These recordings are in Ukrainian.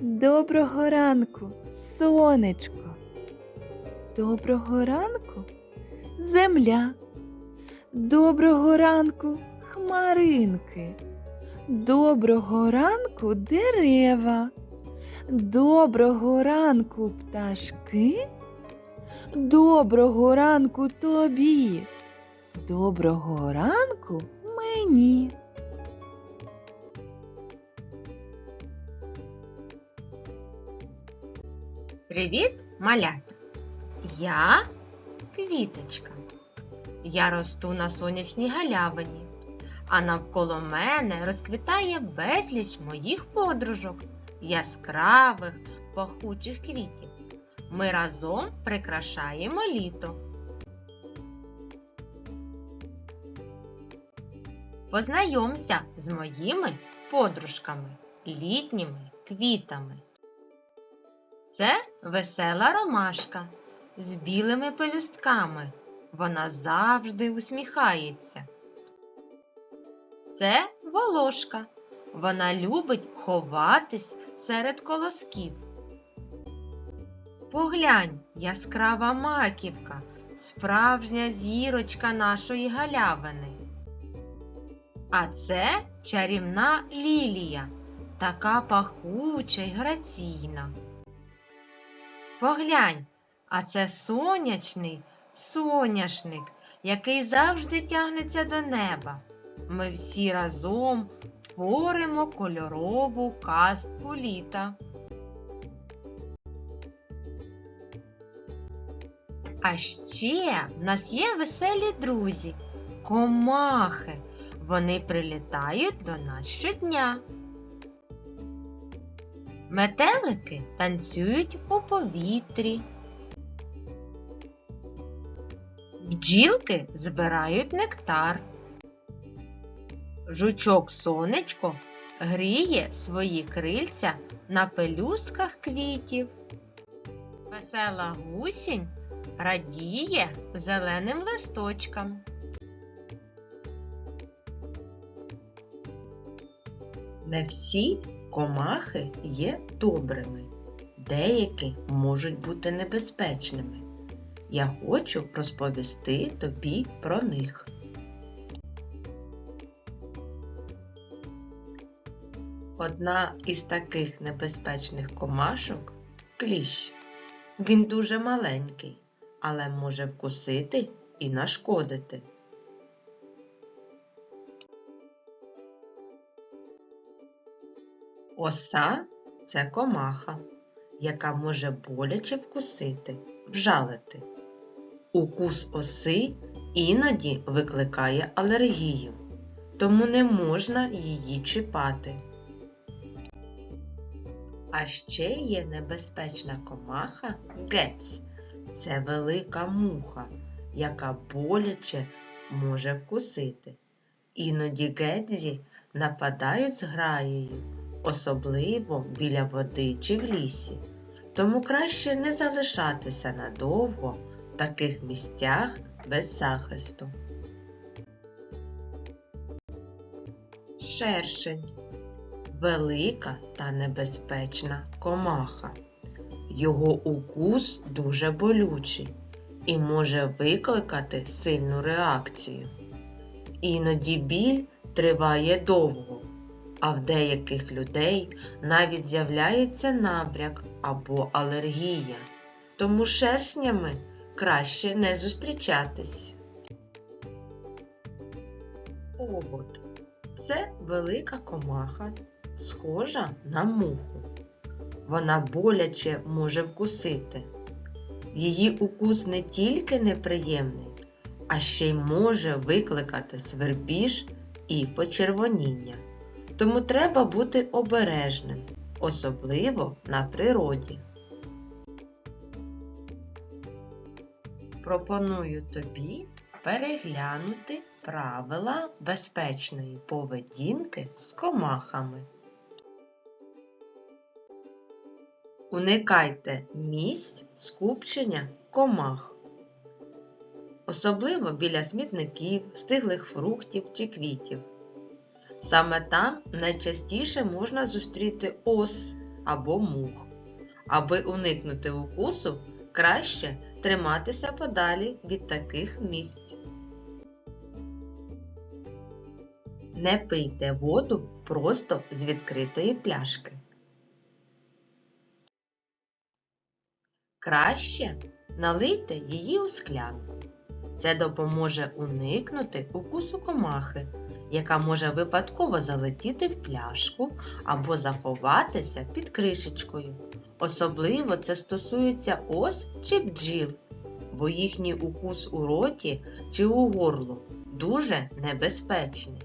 Доброго ранку, сонечко. Доброго ранку, земля. Доброго ранку, хмаринки. Доброго ранку, дерева. Доброго ранку, пташки. Доброго ранку тобі. Доброго ранку мені. Привіт, малята! Я квіточка. Я росту на сонячній галявині, а навколо мене розквітає безліч моїх подружок, яскравих, пахучих квітів. Ми разом прикрашаємо літо. Познайомся з моїми подружками, літніми квітами. Це весела ромашка з білими пелюстками. Вона завжди усміхається. Це волошка. Вона любить ховатись серед колосків. Поглянь, яскрава маківка, справжня зірочка нашої галявини. А це чарівна лілія, така пахуча й граційна. Поглянь, а це сонячний соняшник, який завжди тягнеться до неба. Ми всі разом творимо кольорову казку літа. А ще в нас є веселі друзі, комахи. Вони прилітають до нас щодня. Метелики танцюють у повітрі. Бджілки збирають нектар. Жучок сонечко гріє свої крильця на пелюстках квітів. Весела гусінь радіє зеленим листочкам. Не всі комахи є добрими, деякі можуть бути небезпечними. Я хочу розповісти тобі про них. Одна із таких небезпечних комашок кліщ. Він дуже маленький, але може вкусити і нашкодити. Оса це комаха, яка може боляче вкусити, вжалити. Укус оси іноді викликає алергію, тому не можна її чіпати. А ще є небезпечна комаха гець. Це велика муха, яка боляче може вкусити. Іноді гедзі нападають з граєю особливо біля води чи в лісі, тому краще не залишатися надовго в таких місцях без захисту. Шершень велика та небезпечна комаха. Його укус дуже болючий і може викликати сильну реакцію. Іноді біль триває довго а в деяких людей навіть з'являється набряк або алергія, тому шершнями краще не зустрічатись. Овод це велика комаха, схожа на муху. Вона боляче може вкусити. Її укус не тільки неприємний, а ще й може викликати свербіж і почервоніння тому треба бути обережним, особливо на природі. Пропоную тобі переглянути правила безпечної поведінки з комахами. Уникайте місць скупчення комах, особливо біля смітників, стиглих фруктів чи квітів. Саме там найчастіше можна зустріти ос, або мух. Аби уникнути укусу, краще триматися подалі від таких місць. Не пийте воду просто з відкритої пляшки. Краще налийте її у склянку. Це допоможе уникнути укусу комахи, яка може випадково залетіти в пляшку або заховатися під кришечкою. Особливо це стосується ос чи бджіл, бо їхній укус у роті чи у горлу дуже небезпечний.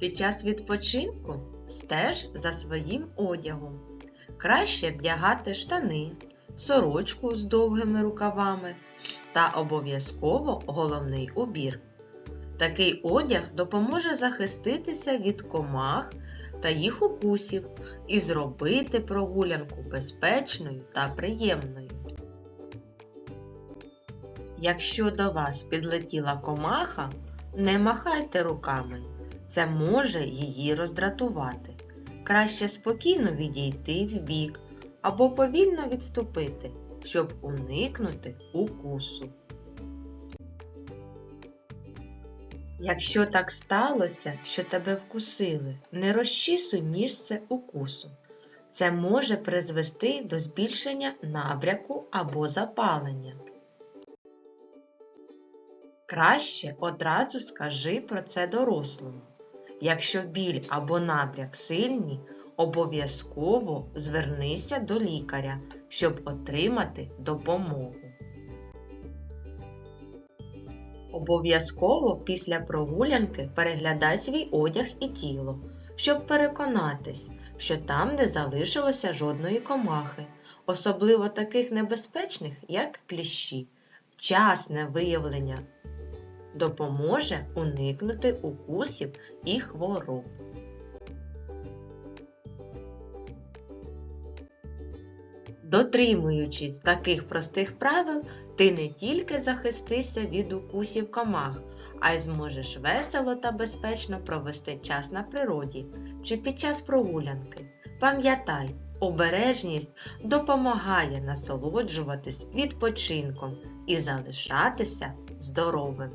Під час відпочинку стеж за своїм одягом. Краще вдягати штани, сорочку з довгими рукавами та обов'язково головний убір. Такий одяг допоможе захиститися від комах та їх укусів і зробити прогулянку безпечною та приємною. Якщо до вас підлетіла комаха, не махайте руками. Це може її роздратувати. Краще спокійно відійти вбік або повільно відступити, щоб уникнути укусу. Якщо так сталося, що тебе вкусили, не розчісуй місце укусу. Це може призвести до збільшення набряку або запалення. Краще одразу скажи про це дорослому. Якщо біль або набряк сильні, обов'язково звернися до лікаря, щоб отримати допомогу. Обов'язково після прогулянки переглядай свій одяг і тіло, щоб переконатись, що там не залишилося жодної комахи, особливо таких небезпечних, як кліщі. Вчасне виявлення допоможе уникнути укусів і хвороб. Дотримуючись таких простих правил, ти не тільки захистишся від укусів комах, а й зможеш весело та безпечно провести час на природі чи під час прогулянки. Пам'ятай, обережність допомагає насолоджуватись відпочинком і залишатися здоровим.